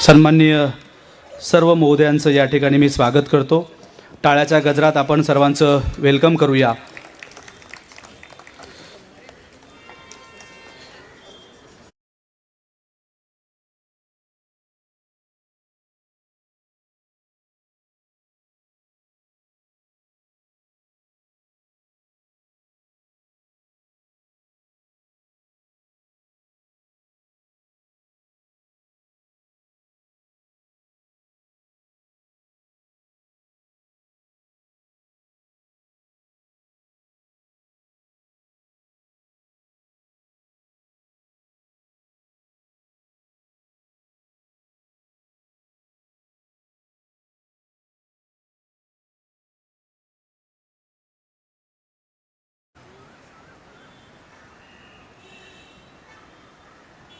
सन्माननीय सर्व महोदयांचं या ठिकाणी मी स्वागत करतो. टाळ्याच्या गजरात आपण सर्वांचं वेलकम करूया.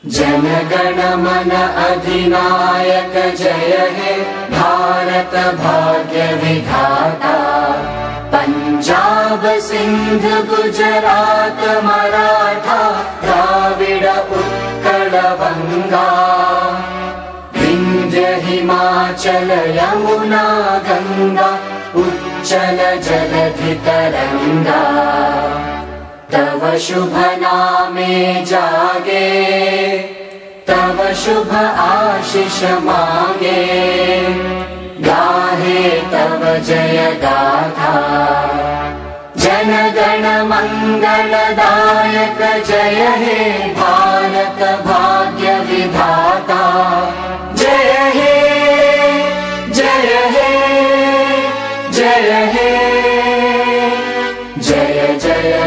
जनगण मन अधिनायक जय हे भारत भाग्य विधाता। पंजाब सिंध गुजरात मराठा द्राविड उत्कल बंगा विंध्य हिमाचल यमुना गंगा उच्चल जलधि तरंगा तव शुभ नामे जागे तव शुभ आशिष मागे। गाहे तव जय गाथा। जनगण मंगलदायक जय हे भारत भाग्य विधाता। जय हे जय हे जय हे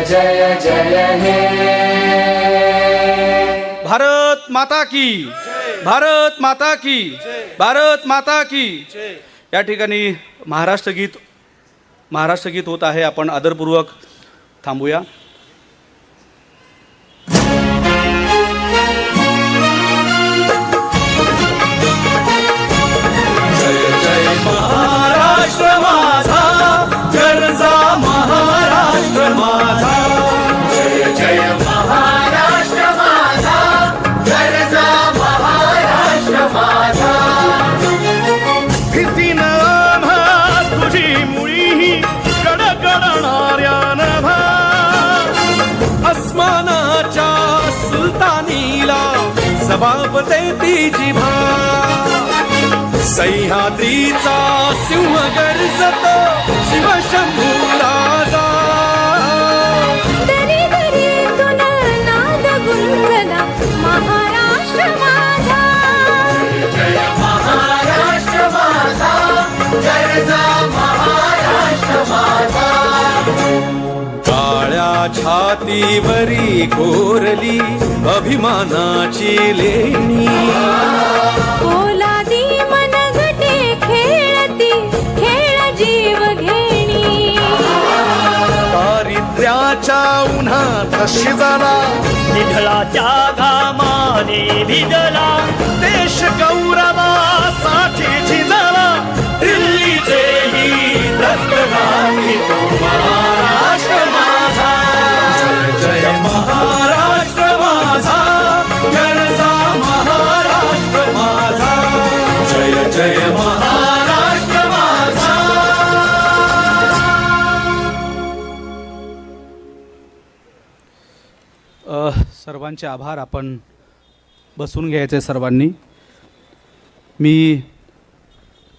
जय जय हे। भारत माता की भारत माता की भारत माता की। या ठिकाणी महाराष्ट्र गीत महाराष्ट्र गीत होत आहे. आपण आदरपूर्वक थांबूया. जय जय महाराष्ट्र जबाब देती जिभा. सह्याद्रीचा सिंह गर्जतो. शिवशंभू छातीवरी कोरली अभिमानाची लेणी. ओलादी मनगटे खेळती खेळ जीव घेणी. दारिद्र्याच्या उन्हात शिजला निधळाच्या घामाने भिजला देश गौरवासाठी झिजला दिल्लीचेही रक्तगामी तो सर्वांचे आभार आपण बसून घ्यायचे सर्वांनी मी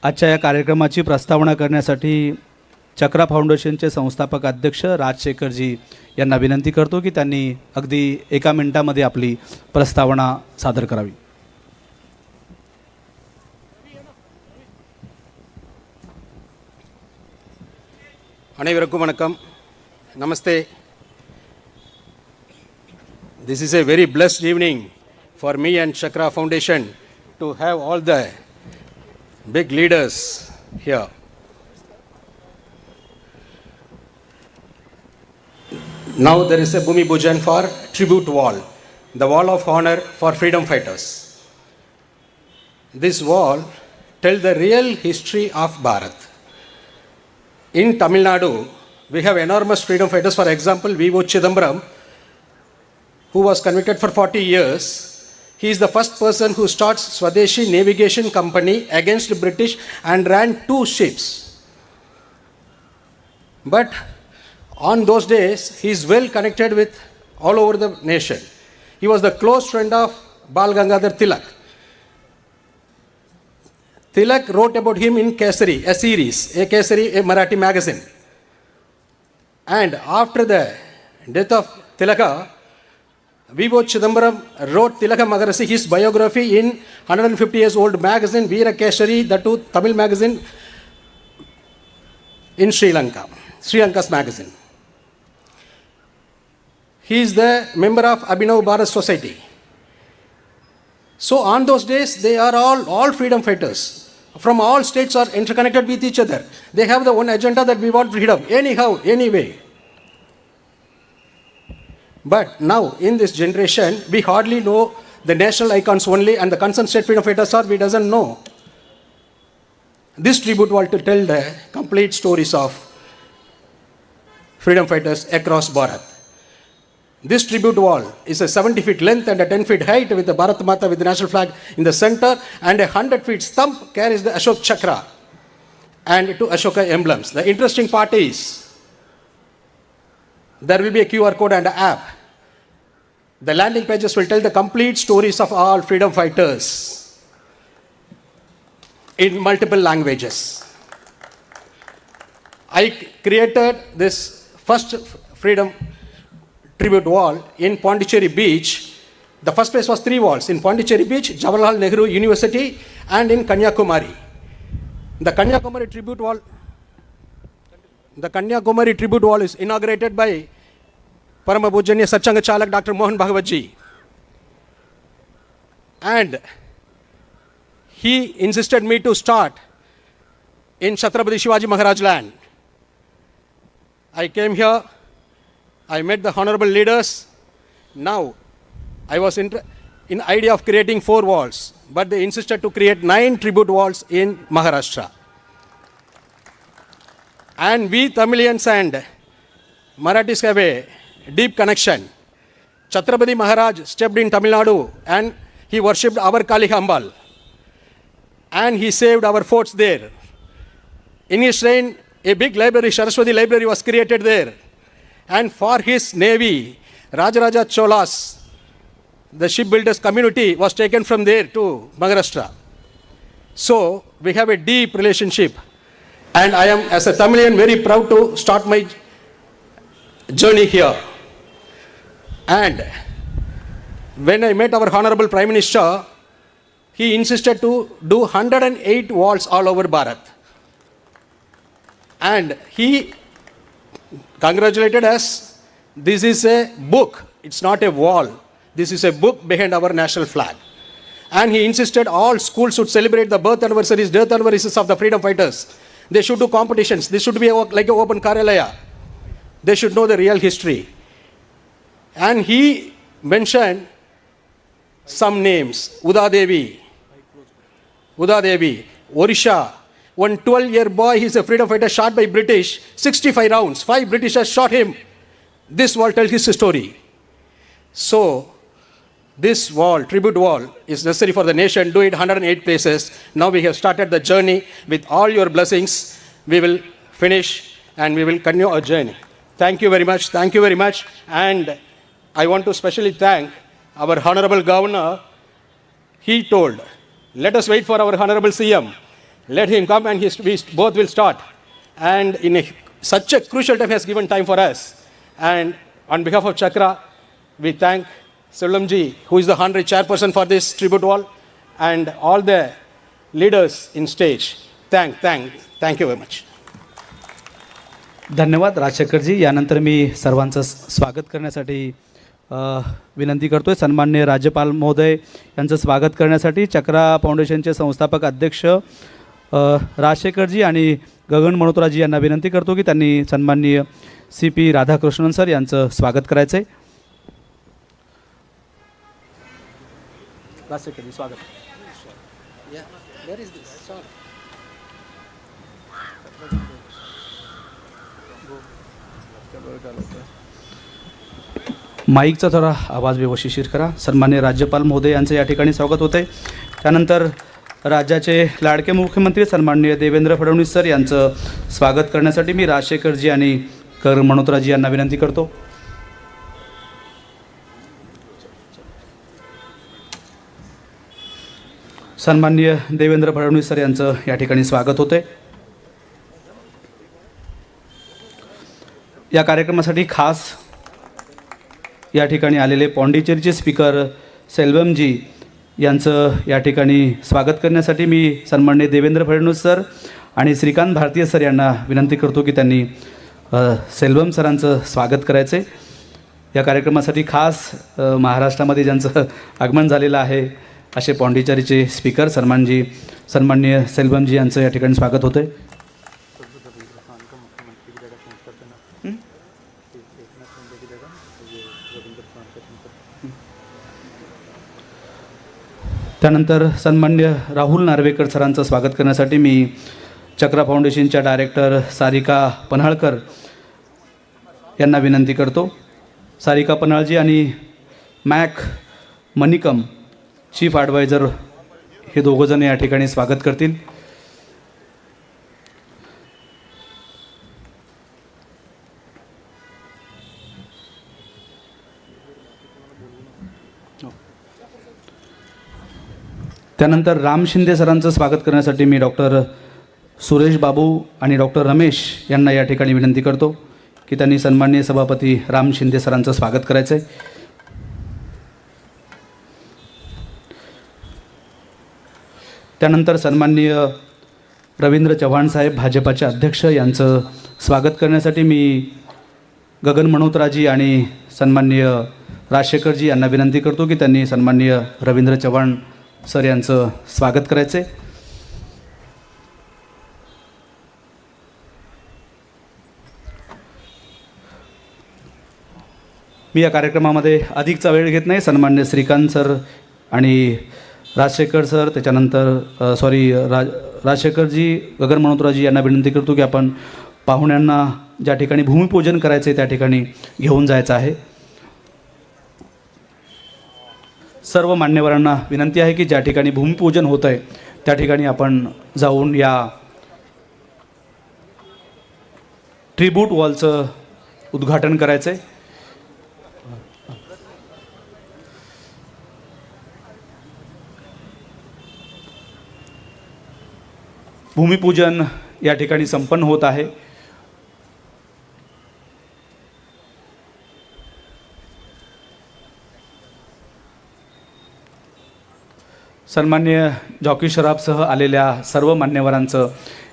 आजच्या या कार्यक्रमाची प्रस्तावना करण्यासाठी चक्रा फाउंडेशनचे संस्थापक अध्यक्ष राजशेखरजी यांना विनंती करतो की त्यांनी अगदी एका मिनिटामध्ये आपली प्रस्तावना सादर करावी அனைவருக்கும் வணக்கம் நமஸ்தே This is a very blessed evening for me and Chakra Foundation to have all the big leaders here. Now there is a Bhumi Bhujan for tribute wall, the wall of honor for freedom fighters. This wall tells the real history of Bharat. In Tamil Nadu, we have enormous freedom fighters. For example, V.O. Chidambaram who was convicted for 40 years, He is the first person who starts Swadeshi Navigation Company against the British and ran two ships. But on those days, he is well connected with all over the nation. He was the close friend of Bal Gangadhar Tilak. Tilak wrote about him in Kesari, a series, a Kesari, a Marathi magazine. And after the death of Tilaka, Vivo Chidambaram wrote Tilaka Magarasi, his biography in 150 years old magazine, Veera Keshari, the two Tamil magazine in Sri Lanka, Sri Lanka's magazine. He is the member of Abhinav Bharat Society. So on those days, they are all, all freedom fighters from all states are interconnected with each other. They have the one agenda that we want freedom, anyhow, anyway. But now, in this generation, we hardly know the national icons only, and the concerned state freedom fighters are we doesn't know. This tribute was to tell the complete stories of freedom fighters across Bharat. This tribute wall is a 70 feet length and a 10 feet height with the Bharat Mata with the national flag in the center and a 100 feet stump carries the Ashok Chakra and two Ashoka emblems. The interesting part is there will be a QR code and an app. The landing pages will tell the complete stories of all freedom fighters in multiple languages. I created this first freedom tribute wall in Pondicherry Beach. The first place was three walls in Pondicherry Beach, Jawaharlal Nehru University, and in Kanyakumari. The Kanyakumari tribute wall. The Kanyakumari tribute wall is inaugurated by Parama Pujanya Satchanga Chalak Dr. Mohan Bhagwatji. And he insisted me to start in Chhatrapati Shivaji Maharaj land. I came here, I met the honorable leaders. Now, I was in, in idea of creating four walls, but they insisted to create nine tribute walls in Maharashtra. And we Tamilians and Marathis have a deep connection. Chhatrapati Maharaj stepped in Tamil Nadu and he worshipped our Kali. And he saved our forts there. In his reign, a big library, Saraswati Library, was created there. And for his navy, Rajaraja Cholas, the shipbuilders community, was taken from there to Maharashtra. So we have a deep relationship. And I am, as a Tamilian, very proud to start my journey here. And when I met our Honorable Prime Minister, he insisted to do 108 walls all over Bharat. And he congratulated us. This is a book, it's not a wall. This is a book behind our national flag. And he insisted all schools should celebrate the birth anniversaries, death anniversaries of the freedom fighters. They should do competitions. This should be like an open Karalaya. They should know the real history. And he mentioned some names Uda Devi, Uda Devi, Orisha. One 12 year boy, he's a freedom fighter, shot by British, 65 rounds. Five Britishers shot him. This wall tells his story. So, this wall, tribute wall, is necessary for the nation. Do it 108 places. Now we have started the journey. With all your blessings, we will finish and we will continue our journey. Thank you very much. Thank you very much. And I want to specially thank our Honorable Governor. He told, let us wait for our Honorable CM. Let him come and his, we both will start. And in a, such a crucial time, he has given time for us. And on behalf of Chakra, we thank Sulamji, who is the honorary chairperson for this tribute wall, and all the leaders in stage. Thank, thank, thank you very much. धन्यवाद राजशेखरजी यानंतर मी सर्वांचं स- स्वागत करण्यासाठी विनंती विनंती करतोय सन्मान्य राज्यपाल महोदय यांचं स्वागत करण्यासाठी. चक्रा फाउंडेशनचे संस्थापक अध्यक्ष राजशेखरजी आणि गगन मल्होत्राजी यांना विनंती करतो की त्यांनी सन्माननीय सी पी राधाकृष्णन सर यांचं स्वागत करायचं आहे राजशेखरजी स्वागत. माईकचा थोडा आवाज व्यवस्थिशीर करा. सन्मान्य राज्यपाल महोदय यांचं या ठिकाणी स्वागत होते त्यानंतर राज्याचे लाडके मुख्यमंत्री सन्माननीय देवेंद्र फडणवीस सर यांचं स्वागत करण्यासाठी मी राजशेखरजी आणि कर मनोत्राजी यांना विनंती करतो. सन्माननीय देवेंद्र फडणवीस सर यांचं या ठिकाणी स्वागत होते या कार्यक्रमासाठी खास या ठिकाणी आलेले पॉंडिचेरीचे स्पीकर सेल्वमजी यांचं या ठिकाणी स्वागत करण्यासाठी मी सन्माननीय देवेंद्र फडणवीस सर आणि श्रीकांत भारतीय सर यांना विनंती करतो की त्यांनी सेल्वम सरांचं स्वागत करायचे. या कार्यक्रमासाठी खास महाराष्ट्रामध्ये ज्यांचं आगमन झालेलं आहे असे पॉंडिचेरीचे स्पीकर सन्मानजी सन्माननीय सेल्वमजी यांचं या ठिकाणी स्वागत होतं आहे त्यानंतर सन्मान्य राहुल नार्वेकर सरांचं स्वागत करण्यासाठी मी चक्रा फाउंडेशनच्या डायरेक्टर सारिका पन्हाळकर यांना विनंती करतो. सारिका पन्हाळजी आणि मॅक मनिकम चीफ ॲडवायझर हे दोघंजण या ठिकाणी स्वागत करतील. त्यानंतर राम शिंदे सरांचं स्वागत करण्यासाठी मी डॉक्टर सुरेश बाबू आणि डॉक्टर रमेश यांना या ठिकाणी विनंती करतो की त्यांनी सन्माननीय सभापती राम शिंदे सरांचं स्वागत करायचं आहे त्यानंतर सन्माननीय रवींद्र चव्हाण साहेब भाजपाचे अध्यक्ष यांचं स्वागत करण्यासाठी मी गगन मनोत्राजी आणि सन्माननीय राजशेखरजी यांना विनंती करतो की त्यांनी सन्माननीय रवींद्र चव्हाण सर यांचं स्वागत करायचं आहे मी या कार्यक्रमामध्ये अधिकचा वेळ घेत नाही. सन्मान्य श्रीकांत सर आणि राजशेखर सर त्याच्यानंतर सॉरी राज राजशेखरजी गगन मनोत्राजी यांना विनंती करतो की आपण पाहुण्यांना ज्या ठिकाणी भूमिपूजन करायचं आहे त्या ठिकाणी घेऊन जायचं आहे. सर्व मान्यवरांना विनंती आहे की ज्या ठिकाणी भूमिपूजन होत आहे त्या ठिकाणी आपण जाऊन या ट्रिब्यूट वॉलचं उद्घाटन करायचं आहे भूमिपूजन या ठिकाणी संपन्न होत आहे. सन्मान्य जॉकी शराबसह आलेल्या सर्व मान्यवरांचं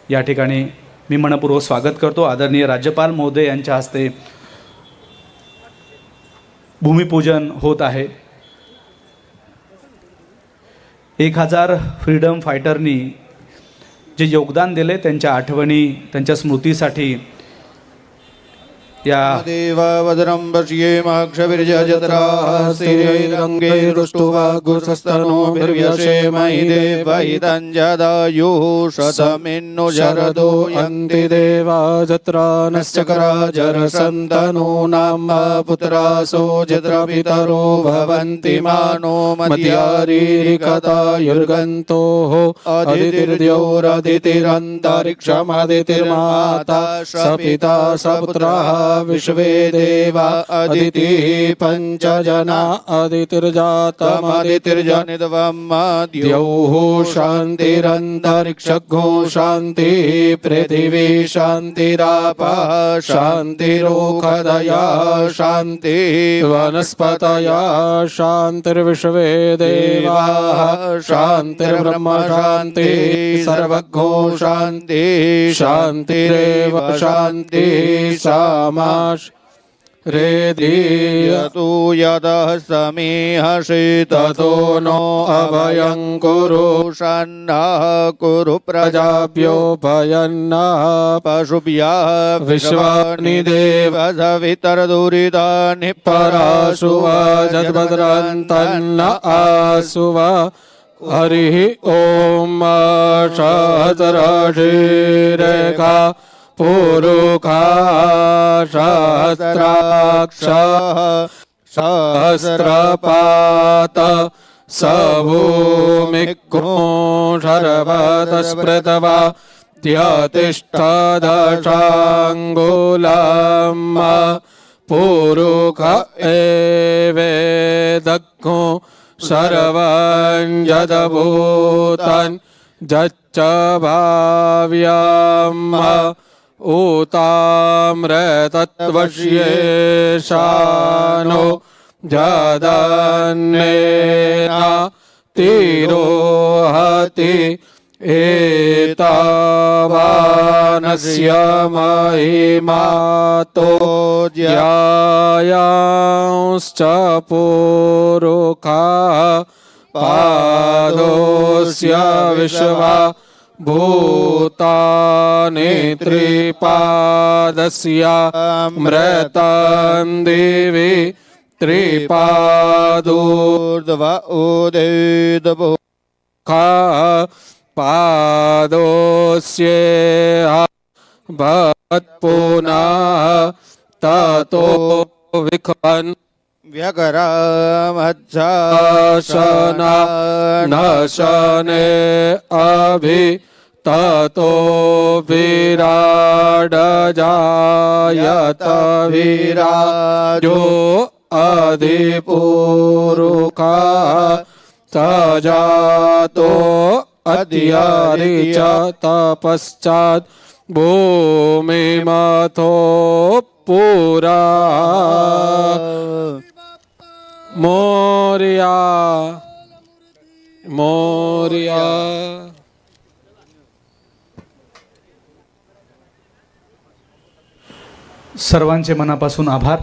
या ठिकाणी मी मनपूर्वक स्वागत करतो. आदरणीय राज्यपाल महोदय यांच्या हस्ते भूमिपूजन होत आहे. एक हजार फ्रीडम फायटरनी जे योगदान दिले त्यांच्या आठवणी त्यांच्या स्मृतीसाठी या देवावदनं पश्येमाक्षविर्यजत्राः स्थिरैरङ्गैरुष्टुवागुसस्तनोभिर्व्यशेमहि देवैदञ्जदायुः शतमिन्नु शरदो यन्ति देवा जत्रा वा पुत्रासो जत्रपितरो भवन्ति मानो मत्यारीरिकतायुर्गन्तोः अदितिर्द्यौरदितिरन्तरिक्षमदितिर्माता स पिता स पुत्राः विश्वे देवा अदितिः पञ्चजना अदितिर्जातमदितिर्जनिद्वं द्यौः शान्तिरन्तरिक्षघो शान्तिः पृथिवी शान्तिरापः शान्तिरोखदया शान्तिः वनस्पतया शान्तिर्विश्वे देवाः शान्तिर्ब्रह्म शान्तिः सर्वघो शान्तिः शान्तिरेव शान्तिः सामाश् रेधीयतु यतः समीहसि ततो नो अभयं कुरु सन्नः कुरु प्रजाभ्यो भयन्नः पशुभ्यः विश्वानि देव सवितरदुरितानि पराशु वा जद्भद्रन्तन्न आसु वा हरिः ॐ सहस्राशिरेखा पुरुखा सहस्राक्षः सहस्रपात स भूमिको शर्वतस्पृतवा त्यतिष्ठदशाङ्गुलम् पुरुख एवेदग्नो सर्वञ्जदभूतन् जच्च भाव्याम् ऊताम्रतत्वश्येषानो जदन्नेन तिरोहति एतावानस्य महिमातो ज्यायांश्च पुरुखा पादोऽस्य विश्वा भूतानि त्रिपादस्य मृतं दिवि त्रिपादोर्ध्व उदिदभो खा पादोस्येह भवत्पुनः ततो विखन् व्यकरामध्याशना न शने अभि ततो विराडजायत विराजो अधिपूरुका सजातो अद्यारि च तपश्चात् भूमिमथो पुरा मोर्या मोर्या। सर्वांचे मनापासून आभार.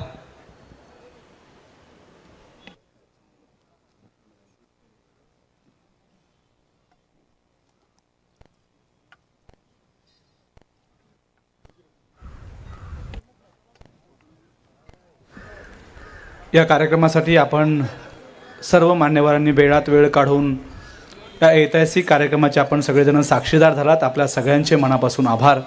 या कार्यक्रमासाठी आपण सर्व मान्यवरांनी वेळात वेळ काढून या ऐतिहासिक कार्यक्रमाचे आपण सगळेजण साक्षीदार झालात. आपल्या सगळ्यांचे मनापासून आभार.